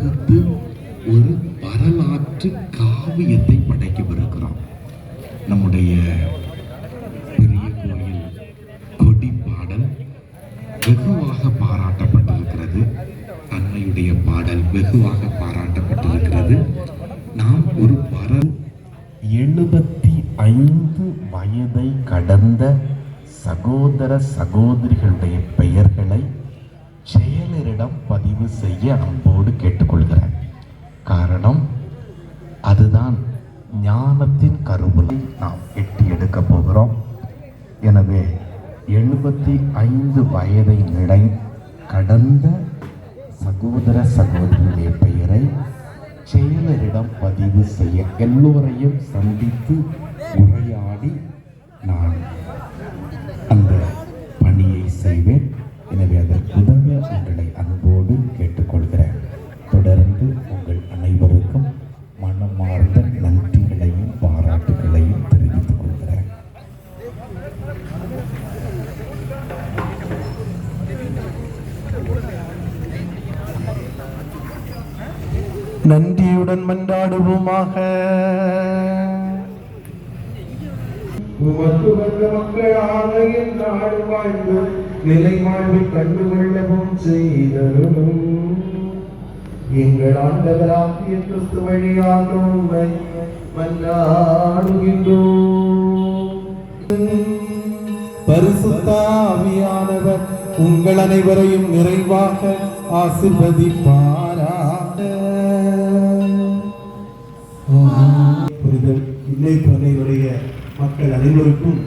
தொகுத்து ஒரு வரலாற்று காவியத்தை படைக்கவிருக்கிறோம் நம்முடைய பெரிய கோயில் கொடி பாடல் வெகுவாக பாராட்டப்பட்டிருக்கிறது. அன்னையுடைய பாடல் வெகுவாக பாராட்டப்பட்டிருக்கிறது. நாம் ஒரு வர எழுபத்தி ஐந்து வயதை கடந்த சகோதர சகோதரிகளுடைய பெயர்களை இடம் பதிவு செய்ய அன்போடு கேட்டுக்கொள்கிறேன். காரணம் அதுதான் ஞானத்தின் கருவலை நாம் எட்டி எடுக்க போகிறோம். எனவே எழுபத்தி ஐந்து வயதை நிலை கடந்த சகோதர சகோதரியுடைய பெயரை செயலரிடம் பதிவு செய்ய எல்லோரையும் சந்தித்து உரையாடி நான் அந்த பணியை செய்வேன். எனவே அதற்கு உதவ உங்களை அன்போடு கேட்டுக்கொள்கிறேன். தொடர்ந்து உங்கள் அனைவருக்கும் மனமார்ந்த நன்றிகளையும் பாராட்டுகளையும் தெரிவித்துக் கொள்கிறேன். நன்றியுடன் மன்றாடுவோமாக. உமக்கு வந்த மக்களாக என் நாடு வாழ்ந்து நிலை வாழ்வை கண்டுகொள்ளவும் செய்தரும் எங்கள் ஆண்டவராகிய கிறிஸ்து வழியாக உம்மை பரிசுத்தாவியானவர் உங்கள் அனைவரையும் நிறைவாக ஆசிர்வதிப்பாராக. மக்கள் அனைவருக்கும்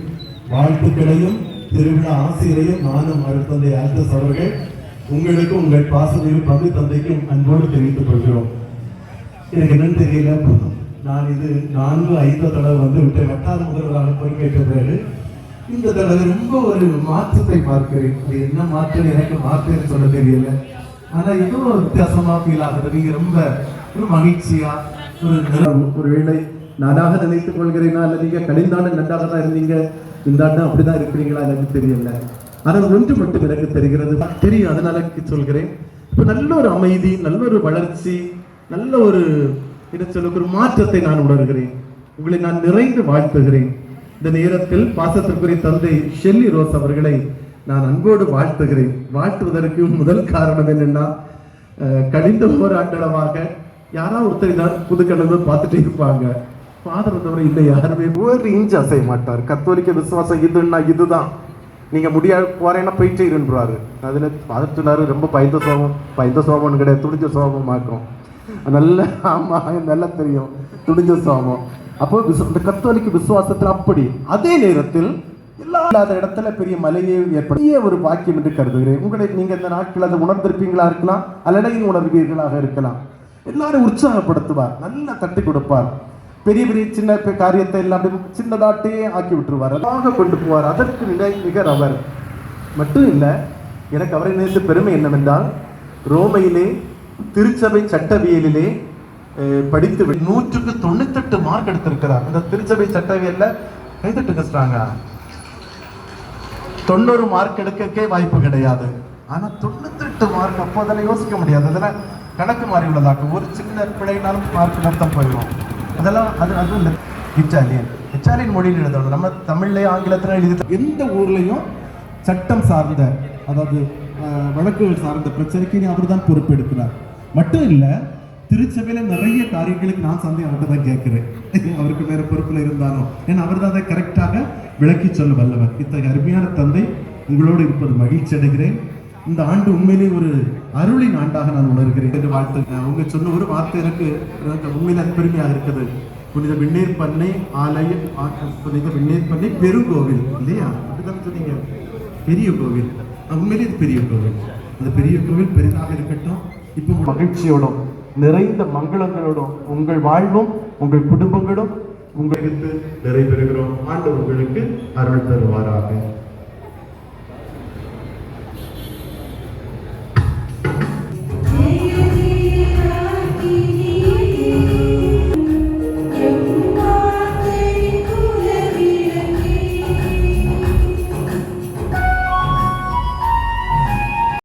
வாழ்த்துக்களையும் திருவிழா ஆசிரியரையும் நானும் அருத்தந்தை ஆல்டஸ் அவர்கள் உங்களுக்கும் உங்கள் பாசத்தையும் பங்கு தந்தைக்கும் அன்போடு தெரிவித்துக் கொள்கிறோம். எனக்கு என்னன்னு தெரியல நான் இது நான்கு ஐந்து தடவை வந்து விட்டு வட்டார முதல்வராக பொறுப்பேற்ற பிறகு இந்த தடவை ரொம்ப ஒரு மாற்றத்தை பார்க்கிறேன். அது என்ன மாற்றம் எனக்கு மாற்றம்னு சொல்ல தெரியல. ஆனால் ஏதோ வித்தியாசமாக ஃபீல் ஆகுது. நீங்கள் ரொம்ப ஒரு மகிழ்ச்சியாக ஒரு நிற- ஒரு வேலை நானாக நினைத்துக் கொள்கிறேனா? அல்ல நீங்க கடிந்தாண்டு நன்றாக தான் இருந்தீங்க? இந்த ஆண்டு அப்படிதான் இருக்கிறீங்களா எனக்கு தெரியல. ஆனால் ஒன்று மட்டும் எனக்கு தெரிகிறது. தெரியும் அதனால சொல்கிறேன். இப்போ நல்ல ஒரு அமைதி நல்ல ஒரு வளர்ச்சி நல்ல ஒரு என்ன சொல்ல ஒரு மாற்றத்தை நான் உணர்கிறேன். உங்களை நான் நிறைந்து வாழ்த்துகிறேன். இந்த நேரத்தில் பாசத்திற்குரிய தந்தை ஷெல்லி ரோஸ் அவர்களை நான் அன்போடு வாழ்த்துகிறேன். வாழ்த்துவதற்கு முதல் காரணம் என்னன்னா கடிந்த கழிந்த ஓராண்டளவாக யாராவது ஒருத்தர் தான் புது பார்த்துட்டு இருப்பாங்க. ஃபாதர் தவிர இல்லை யாருமே ஒரு இன்ச் அசைய மாட்டார். கத்தோலிக்க விசுவாசம் இதுன்னா இதுதான். நீங்க முடியாது போறேன்னா போயிட்டே இருன்றாரு. அதுல ஃபாதர் சொன்னாரு ரொம்ப பயந்த சோபம் பயந்த சோபம்னு கிடையாது துடிஞ்ச சோபமாக்கும் நல்ல ஆமா நல்லா தெரியும். துடிஞ்ச சோபம் அப்போ விசு- இந்த கத்தோலிக்க விசுவாசத்தில் அப்படி. அதே நேரத்தில் எல்லா இல்லாத இடத்துல பெரிய மலையே ஏற்படிய ஒரு பாக்கியம் என்று கருதுகிறேன். உங்களை நீங்க இந்த நாட்கள் அதை உணர்ந்திருப்பீங்களா இருக்கலாம் அல்லடையும் உணர்வீர்களாக இருக்கலாம். எல்லாரும் உற்சாகப்படுத்துவார் நல்லா தட்டி கொடுப்பார். பெரிய பெரிய சின்ன காரியத்தை எல்லாம் சின்னதாட்டே ஆக்கி விட்டுருவார். அதாக கொண்டு போவார். அதற்கு நிலை நிகர் அவர். மட்டும் இல்லை எனக்கு அவரை நினைத்து பெருமை என்னவென்றால் ரோமையிலே திருச்சபை சட்டவியலிலே படித்து நூற்றுக்கு தொண்ணூத்தெட்டு மார்க் எடுத்திருக்கிறார். இந்த திருச்சபை சட்டவியல்ல கைதட்டு கஷ்டாங்க தொண்ணூறு மார்க் எடுக்கக்கே வாய்ப்பு கிடையாது. ஆனா தொண்ணூத்தெட்டு மார்க் அப்போ அதெல்லாம் யோசிக்க முடியாது. அதெல்லாம் கணக்கு மாறி உள்ளதாக்கும். ஒரு சின்ன பிழைனாலும் மார்க் நடத்த போயிடும். அதெல்லாம் அது அதுவும் இல்லை இட்டாலியன் இட்டாலியன் மொழியில் எழுதணும் நம்ம தமிழ்லயே ஆங்கிலத்தில் எழுதி எந்த ஊர்லேயும் சட்டம் சார்ந்த அதாவது வழக்குகள் சார்ந்த பிரச்சனைக்கு நீ அவர் தான் பொறுப்பெடுக்கிறார். மட்டும் இல்லை திருச்சபையில் நிறைய காரியங்களுக்கு நான் சந்தை அவர்கிட்ட தான் கேட்குறேன். அவருக்கு வேறு பொறுப்பில் இருந்தாலும். ஏன்னா அவர் தான் அதை கரெக்டாக விளக்கி சொல்ல வல்லவர். இத்தகைய அருமையான தந்தை உங்களோடு இருப்பது மகிழ்ச்சி அடைகிறேன். இந்த ஆண்டு உண்மையிலே ஒரு அருளின் ஆண்டாக நான் உணர்கிறேன். என்று வாழ்த்து. உங்க சொன்ன ஒரு வார்த்தை எனக்கு உண்மையிலே பெருமையாக இருக்குது புனித விண்ணேர் பண்ணை ஆலயம் ஆ- புனித விண்ணேர் பண்ணை பெருங்கோவில் இல்லையா? அப்படிதான் சொன்னீங்க. பெரிய கோவில். உண்மையிலே இது பெரிய கோவில். அந்த பெரிய கோவில் பெரிதாக இருக்கட்டும். இப்போ மகிழ்ச்சியோடும் நிறைந்த மங்களங்களோடும் உங்கள் வாழ்வும் உங்கள் குடும்பங்களும் உங்களுக்கு நிறைவேறுகிறோம் ஆண்டு உங்களுக்கு அருள் தருவாராக.